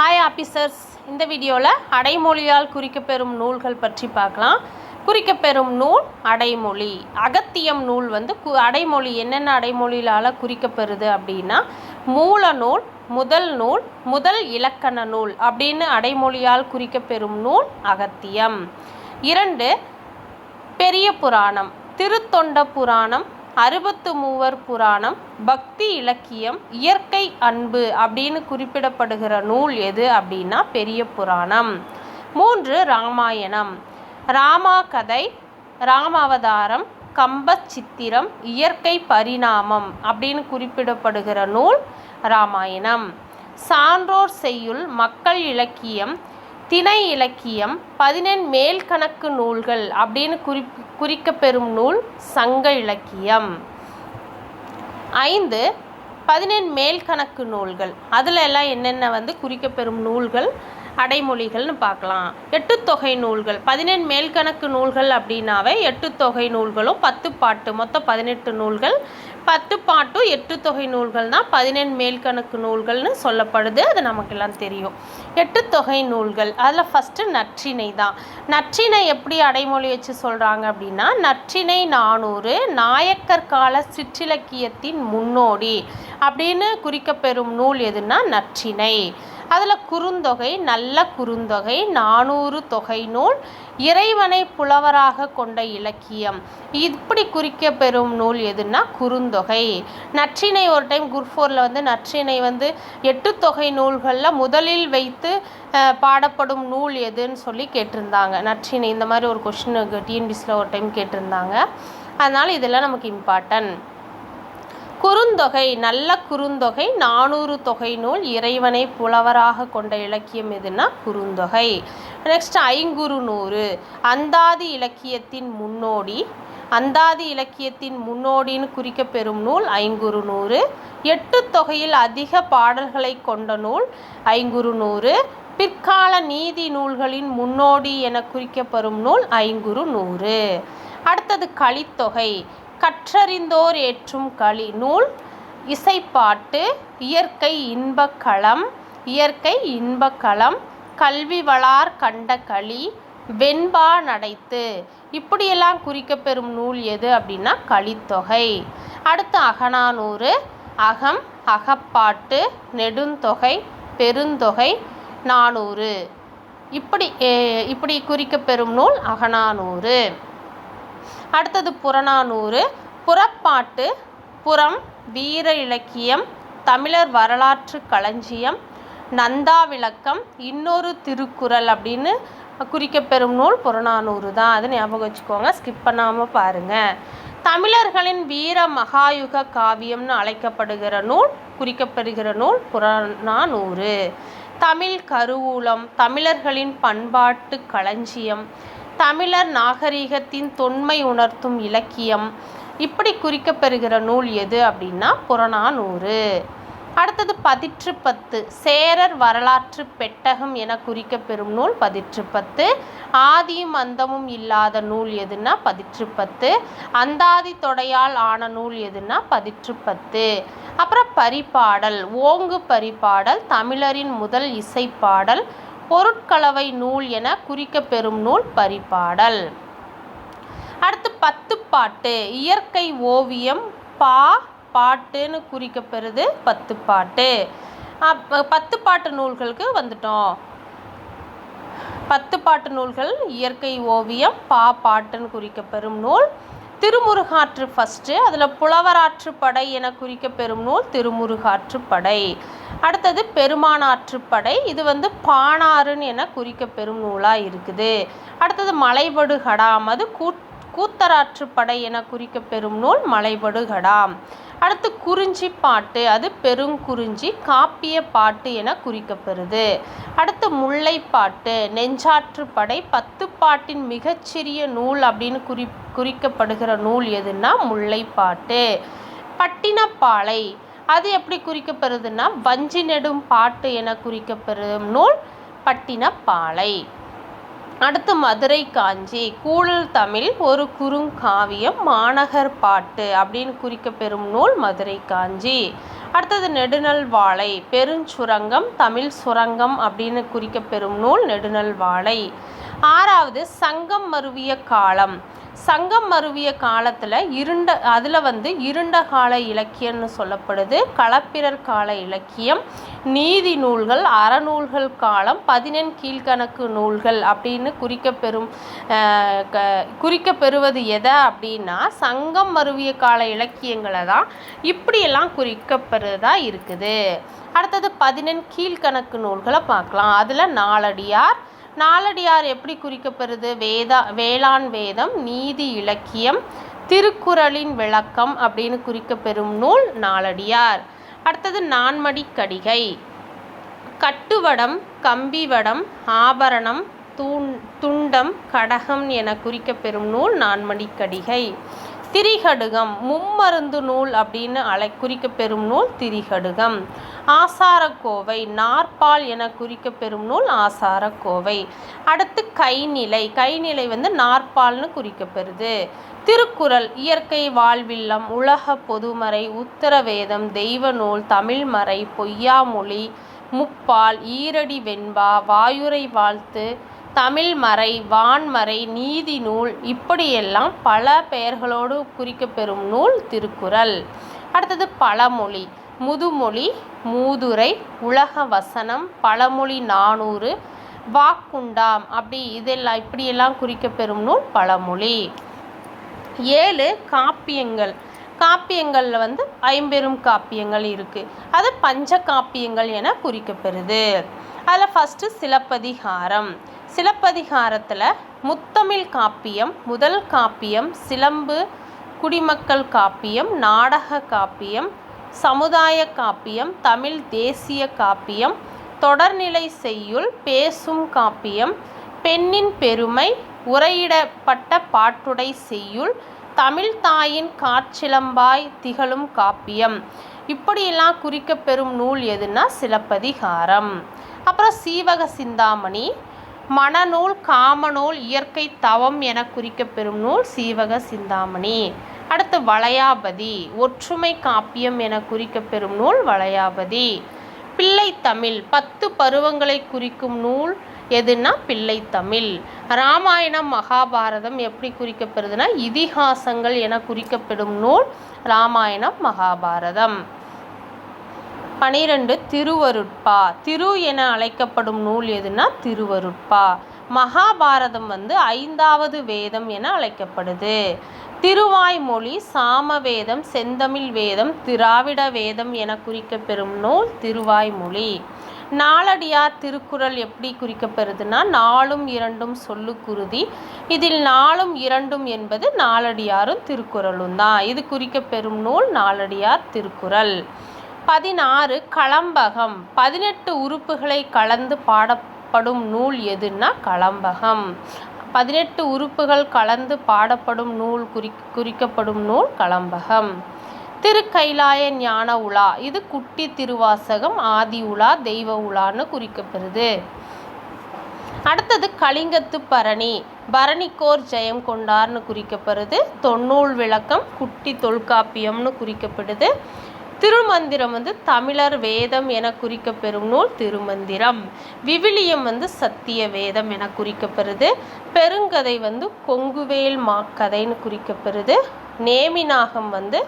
Hi officers இந்த வீடியோவில் அடைமொழியால் குறிக்கப்பெறும் நூல்கள் பற்றி பார்க்கலாம். குறிக்கப்பெறும் நூல் அடைமொழி. அகத்தியம் நூல் வந்து கு அடைமொழி. என்னென்ன அடைமொழியால் குறிக்கப்பெறுது அப்படின்னா மூல நூல் முதல் நூல் முதல் இலக்கண நூல் அப்படின்னு அடைமொழியால் குறிக்கப்பெறும் நூல் அகத்தியம். இரண்டு பெரிய புராணம். திருத்தொண்ட புராணம் அறுபத்து மூவர் புராணம் பக்தி இலக்கியம் இயற்கை அன்பு அப்படின்னு குறிப்பிடப்படுகிற நூல் எது அப்படின்னா பெரிய புராணம். மூன்று ராமாயணம். ராமா கதை ராமாவதாரம் கம்ப சித்திரம் இயற்கை பரிணாமம் அப்படின்னு குறிப்பிடப்படுகிற நூல் ராமாயணம். சான்றோர் செய்யுள் மக்கள் இலக்கியம் திணை இலக்கியம் பதினெண் மேல் கணக்கு நூல்கள் அப்படின்னு குறி குறிக்கப்பெறும் நூல் சங்க இலக்கியம். ஐந்து பதினெண் மேல் கணக்கு நூல்கள். அதில் எல்லாம் என்னென்ன வந்து குறிக்கப்பெறும் நூல்கள்? அடைமொழிகள்னு பார்க்கலாம். எட்டு தொகை நூல்கள். பதினெண் மேல்கணக்கு நூல்கள் அப்படின்னாவே எட்டு தொகை நூல்களும் பத்து பாட்டு மொத்தம் பதினெட்டு நூல்கள். பத்து பாட்டும் எட்டு தொகை நூல்கள் தான் பதினெண் மேல்கணக்கு நூல்கள்னு சொல்லப்படுது. அது நமக்கெல்லாம் தெரியும். எட்டு தொகை நூல்கள். அதில் ஃபஸ்ட்டு நற்றிணை தான். நற்றினை எப்படி அடைமொழி வச்சு சொல்கிறாங்க அப்படின்னா நற்றினை நானூறு நாயக்கர் கால சிற்றிலக்கியத்தின் முன்னோடி அப்படின்னு குறிக்கப்பெறும் நூல் எதுன்னா நற்றிணை. அதில் குறுந்தொகை நல்ல குறுந்தொகை நானூறு தொகை நூல் இறைவனை புலவராக கொண்ட இலக்கியம். இப்படி குறிக்க பெறும் நூல் எதுன்னா குறுந்தொகை. நற்றிணை ஒரு டைம் குரூப் ஃபோரில் வந்து நற்றிணை வந்து எட்டு தொகை நூல்களில் முதலில் வைத்து பாடப்படும் நூல் எதுன்னு சொல்லி கேட்டிருந்தாங்க. நற்றிணை இந்த மாதிரி ஒரு கொஷின் டிஎன்பிசியில் ஒரு டைம் கேட்டிருந்தாங்க. அதனால் இதெல்லாம் நமக்கு இம்பார்ட்டன்ட் குறுந்தொகை நல்ல குறுந்தொகை நானூறு தொகை நூல் இறைவனை புலவராக கொண்ட இலக்கியம் எதுனா குறுந்தொகை. நெக்ஸ்ட் ஐங்குறு நூறு அந்தாதி இலக்கியத்தின் முன்னோடி அந்தாதி இலக்கியத்தின் முன்னோடின்னு குறிக்கப்பெறும் நூல் ஐங்குறு நூறு. எட்டு தொகையில் அதிக பாடல்களை கொண்ட நூல் ஐங்குறு நூறு. பிற்கால நீதி நூல்களின் முன்னோடி என குறிக்கப்பெறும் நூல் ஐங்குறு நூறு. அடுத்தது கலித்தொகை கற்றறிந்தோர் ஏற்றும் களி. நூல் இசைப்பாட்டு இயற்கை இன்பக்களம் இயற்கை இன்பக்களம் கல்வி வளார் கண்ட களி வெண்பா நடைத்து. இப்படியெல்லாம் குறிக்கப்பெறும் நூல் எது அப்படின்னா கலித்தொகை அடுத்து அகநானூறு அகம் அகப்பாட்டு நெடுந்தொகை பெருந்தொகை நானூறு. இப்படி இப்படி குறிக்கப்பெறும் நூல் அகநானூறு. அடுத்தது புறநானூறு புறப்பாட்டு புறம் வீர இலக்கியம் தமிழர் வரலாற்று களஞ்சியம் நந்தா விளக்கம் இன்னொரு திருக்குறள் அப்படின்னு குறிக்கப்பெறும் நூல் புறநானூறு தான். அது ஞாபகம் வச்சுக்கோங்க ஸ்கிப் பண்ணாமல் பாருங்கள் தமிழர்களின் வீர மகாயுக காவியம்னு அழைக்கப்படுகிற நூல் குறிக்கப்பெறுகிற நூல் புறநானூறு. தமிழ் கருவூலம் தமிழர்களின் பண்பாட்டு களஞ்சியம் தமிழர் நாகரிகத்தின் தொன்மை உணர்த்தும் இலக்கியம். இப்படி குறிக்கப்பெறுகிற நூல் எது அப்படின்னா புறநானூறு. அடுத்தது பதிற்று பத்து சேரர் வரலாற்று பெட்டகம் என குறிக்கப்பெறும் நூல் பதிற்று பத்து ஆதியும் அந்தமும் இல்லாத நூல் எதுன்னா பதிற்று பத்து அந்தாதி தொடையால் ஆன நூல் எதுன்னா பதிற்று பத்து அப்புறம் பரிபாடல் ஓங்கு பரிபாடல் தமிழரின் முதல் இசைப்பாடல் பொருட்கலவை நூல் என குறிக்கப்பெறும் நூல் பரிபாடல் அடுத்து பத்து பாட்டு. இயற்கை ஓவியம் பா பாட்டுன்னு குறிக்கப்பெறுது பத்து பாட்டு. பத்து பாட்டு நூல்களுக்கு வந்துட்டோம். பத்து பாட்டு நூல்கள் இயற்கை ஓவியம் பா பாட்டுன்னு குறிக்கப்பெறும் நூல். திருமுருகாற்று ஃபஸ்ட்டு அதில் புலவராற்று படை என குறிக்கப்பெறும் நூல் திருமுருகாற்று படை. அடுத்தது பெருமானாற்று படை. இது வந்து பாணாறுன்னு என குறிக்கப்பெறும் நூலாக இருக்குது. அடுத்தது மலைபடு கடாம். அது கூட் கூத்தராற்று படை என குறிக்கப்பெறும் நூல் மலைபடு கடாம். அடுத்து குறிஞ்சி பாட்டு. அது பெருங்குறிஞ்சி காப்பிய பாட்டு என குறிக்கப்பெறுது அடுத்து முல்லைப்பாட்டு நெஞ்சாற்று படை பத்து பாட்டின் மிகச்சிறிய நூல் அப்படின்னு குறி குறிக்கப்படுகிற நூல் எதுன்னா முல்லைப்பாட்டு. பட்டினப்பாலை. அது எப்படி குறிக்கப்படுதுன்னா வஞ்சி நெடும் பாட்டு என குறிக்கப்பெறும் நூல் பட்டினப்பாலை. அடுத்து மதுரை காஞ்சி. கூழல் தமிழ் ஒரு குறுங்காவியம் மாநகர் பாட்டு அப்படின்னு குறிக்கப்பெறும் நூல் மதுரை காஞ்சி. அடுத்தது நெடுநல் வாழை. பெருஞ்சுரங்கம் தமிழ் சுரங்கம் அப்படின்னு குறிக்கப்பெறும் நூல் நெடுநல் வாழை. ஆறாவது சங்கம் மருவிய காலம். சங்கம் மருவிய காலத்தில் இருண்ட அதில் வந்து இருண்ட கால இலக்கியம்னு சொல்லப்படுது. களப்பிரர் கால இலக்கியம் நீதி நூல்கள் அறநூல்கள் காலம் பதினெண் கீழ்கணக்கு நூல்கள் அப்படின்னு குறிக்கப்பெறும் க- குறிக்கப்பெறுவது எதை அப்படின்னா சங்கம் மருவிய கால இலக்கியங்களை தான் இப்படியெல்லாம் குறிக்கப்பெறுதா இருக்குது. அடுத்தது பதினெண் கீழ்கணக்கு நூல்களை பார்க்கலாம். அதில் நாலடியார் நாலடியார் எப்படி குறிக்கப்பெறுது வேதா வேளாண் வேதம் நீதி இலக்கியம் திருக்குறளின் விளக்கம் அப்படின்னு குறிக்கப்பெறும் நூல் நாலடியார் அடுத்தது நான்மடி கடிகை கட்டுவடம் கம்பிவடம் ஆபரணம் தூண் துண்டம் கடகம் என குறிக்கப்பெறும் நூல் நான்மணிக்கடிகை திரிகடுகம் மும்மருந்து நூல் அப்படின்னு அழை குறிக்கப்பெறும் நூல் திரிகடுகம். ஆசாரக்கோவை நாற்பால் என குறிக்கப்பெறும் நூல் ஆசாரக்கோவை. அடுத்து கைநிலை கைநிலை வந்து நாற்பால்னு குறிக்கப்பெறுது திருக்குறள் இயற்கை வாழ்வில்லம் உலக பொதுமறை உத்தரவேதம் தெய்வ நூல் தமிழ்மறை பொய்யாமொழி முப்பால் ஈரடி வெண்பா வாயுரை வாழ்த்து தமிழ்மறை வான்மறை நீதி நூல் இப்படியெல்லாம் பல பெயர்களோடு குறிக்கப்பெறும் நூல் திருக்குறள். அடுத்தது பழமொழி. முதுமொழி மூதுரை உலக வசனம் பழமொழி நானூறு வாக்குண்டாம் அப்படி இதெல்லாம் இப்படியெல்லாம் குறிக்கப்பெறும் நூல் பழமொழி. ஏழு காப்பியங்கள். காப்பியங்களில் வந்து ஐம்பெரும் காப்பியங்கள் இருக்குது அது பஞ்ச காப்பியங்கள் என குறிக்கப்பெறுது. அதில் ஃபஸ்ட்டு சிலப்பதிகாரம். சிலப்பதிகாரத்தில் முத்தமிழ் காப்பியம் முதல் காப்பியம் சிலம்பு குடிமக்கள் காப்பியம் நாடக காப்பியம் சமுதாய காப்பியம் தமிழ் தேசிய காப்பியம் தொடர்நிலை செய்யுள் பேசும் காப்பியம் பெண்ணின் பெருமை உரையிடப்பட்ட பாட்டுடை செய்யுள் தமிழ் தாயின் காற்சிலம்பாய் திகழும் காப்பியம். இப்படியெல்லாம் குறிக்கப்பெறும் நூல் எதுனா சிலப்பதிகாரம். அப்புறம் சீவக சிந்தாமணி மணநூல் காமநூல் இயற்கை தவம் என குறிக்கப்பெறும் நூல் சீவக சிந்தாமணி. அடுத்து வளையாபதி ஒற்றுமை காப்பியம் என குறிக்கப்பெறும் நூல் வளையாபதி. பிள்ளைத்தமிழ் பத்து பருவங்களை குறிக்கும் நூல் எதுனா பிள்ளைத்தமிழ் ராமாயணம் மகாபாரதம் எப்படி குறிக்கப்படுதுன்னா இதிகாசங்கள் என குறிக்கப்படும் நூல் ராமாயணம் மகாபாரதம். பனிரெண்டு திருவருட்பா. திரு என அழைக்கப்படும் நூல் எதுனா திருவருட்பா. மகாபாரதம் வந்து ஐந்தாவது வேதம் என அழைக்கப்படுது. திருவாய்மொழி சாமவேதம் செந்தமிழ் வேதம் திராவிட வேதம் என குறிக்கப்பெறும் நூல் திருவாய்மொழி. நாலடியார் திருக்குறள் எப்படி குறிக்கப்பெறுதுன்னா நாளும் இரண்டும் சொல்லுக்குருதி இதில் நாளும் இரண்டும் என்பது நாலடியாரும் திருக்குறளும் தான். இது குறிக்கப்பெறும் நூல் நாலடியார் திருக்குறள். பதினாறு களம்பகம். பதினெட்டு உறுப்புகளை கலந்து பாடப்படும் நூல் எதுன்னா களம்பகம். பதினெட்டு உறுப்புகள் கலந்து பாடப்படும் நூல் குறி குறிக்கப்படும் நூல் களம்பகம். திருக்கைலாய ஞான உலா. இது குட்டி திருவாசகம் ஆதி உலா தெய்வ உலான்னு குறிக்கப்படுது. அடுத்தது கலிங்கத்து பரணி. பரணிக்கோர் ஜெயம் கொண்டார்னு குறிக்கப்படுது. தொன்னூல் விளக்கம் குட்டி தொல்காப்பியம்னு குறிக்கப்படுது. திருமந்திரம் வந்து தமிழர் வேதம் என குறிக்கப்பெறும் நூல் திருமந்திரம். விவிலியம் வந்து சத்திய வேதம் என குறிக்கப்படுது பெருங்கதை வந்து கொங்குவேல் மாக்கதைன்னு குறிக்கப்பெறுது. நேமிநாகம் வந்து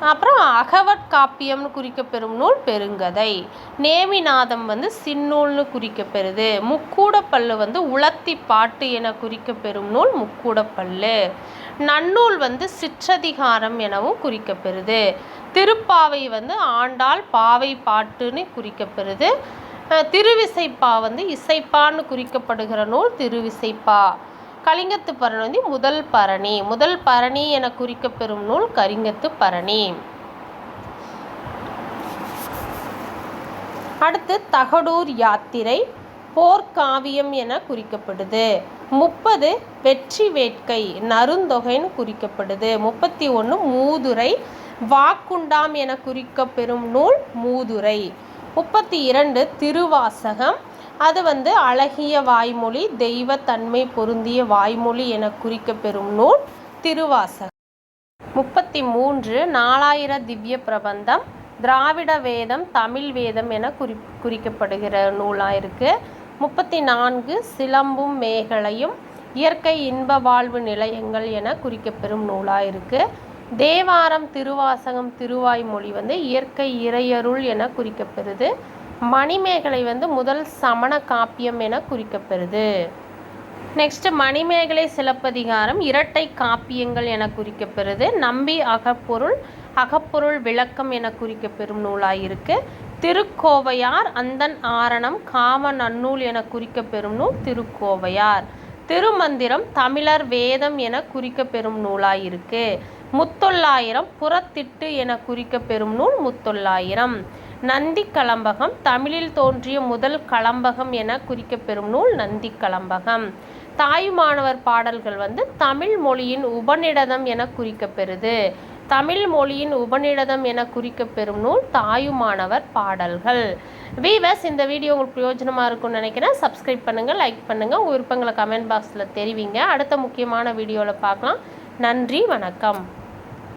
அப்புறம் அகவட் காப்பியம்னு குறிக்கப்பெறும் நூல் பெருங்கதை. நேமிநாதம் வந்து சின்னூல்னு குறிக்கப்பெறுது. முக்கூடப்பல்லு வந்து உளத்தி பாட்டு என குறிக்கப்பெறும் நூல் முக்கூடப்பல்லு. நன்னூல் வந்து சிற்றதிகாரம் எனவும் குறிக்கப்பெறுது. திருப்பாவை வந்து ஆண்டாள் பாவை பாட்டுன்னு குறிக்கப்பெறுது. திருவிசைப்பா வந்து இசைப்பான்னு குறிக்கப்படுகிற நூல் திருவிசைப்பா. கலிங்கத்து பரணி வந்து முதல் பரணி. முதல் பரணி என குறிக்கப்பெறும் நூல் கலிங்கத்து பரணி. அடுத்து தகடூர் யாத்திரை போர்க்காவியம் என குறிக்கப்படுது. முப்பது வெற்றி வேட்கை நருந்தொகைன்னு குறிக்கப்படுது. முப்பத்தி ஒன்று மூதுரை வாக்குண்டாம் என குறிக்கப்பெறும் நூல் மூதுரை. முப்பத்தி இரண்டு திருவாசகம் அது வந்து அழகிய வாய்மொழி தெய்வத்தன்மை பொருந்திய வாய்மொழி என குறிக்கப்பெறும் நூல் திருவாசகம். முப்பத்தி மூன்று நாலாயிர திவ்ய பிரபந்தம் திராவிட வேதம் தமிழ் வேதம் என குறி குறிக்கப்படுகிற நூலாக இருக்குது முப்பத்தி நான்கு சிலம்பும் மேகலையும் இயற்கை இன்ப வாழ்வு நிலையங்கள் என குறிக்கப்பெறும் நூலாக இருக்குது தேவாரம் திருவாசகம் திருவாய்மொழி வந்து இயற்கை இறையருள் என குறிக்கப்பெறுது மணிமேகலை வந்து முதல் சமண காப்பியம் என குறிக்கப்பெறுது நெக்ஸ்ட் மணிமேகலை சிலப்பதிகாரம் இரட்டை காப்பியங்கள் என குறிக்கப்பெறுது நம்பி அகப்பொருள் அகப்பொருள் விளக்கம் என குறிக்கப்பெறும் நூலாக இருக்கு. திருக்கோவையார் அந்தன் ஆரணம் காம நன்னூல் என குறிக்கப்பெறும் நூல் திருக்கோவையார். திருமந்திரம் தமிழர் வேதம் என குறிக்கப்பெறும் நூலாக இருக்கு. முத்தொள்ளாயிரம் புறத்திட்டு என குறிக்கப்பெறும் நூல் முத்தொள்ளாயிரம். நந்தி கலம்பகம் தமிழில் தோன்றிய முதல் கலம்பகம் என குறிக்கப்பெறும் நூல் நந்தி கலம்பகம். தாயுமானவர் பாடல்கள் வந்து தமிழ் மொழியின் உபநிடதம் என குறிக்கப்பெறுது. தமிழ் மொழியின் உபநிடதம் என குறிக்கப்பெறும் நூல் தாயுமானவர் பாடல்கள். வீவர்ஸ் இந்த வீடியோ உங்களுக்கு பிரயோஜனமாக இருக்கும்னு நினைக்கிறேன். சப்ஸ்கிரைப் பண்ணுங்கள் லைக் பண்ணுங்கள் உங்கள் விருப்பங்களை கமெண்ட் பாக்ஸில் தெரிவிங்க. அடுத்த முக்கியமான வீடியோவில் பார்க்கலாம். நன்றி வணக்கம்.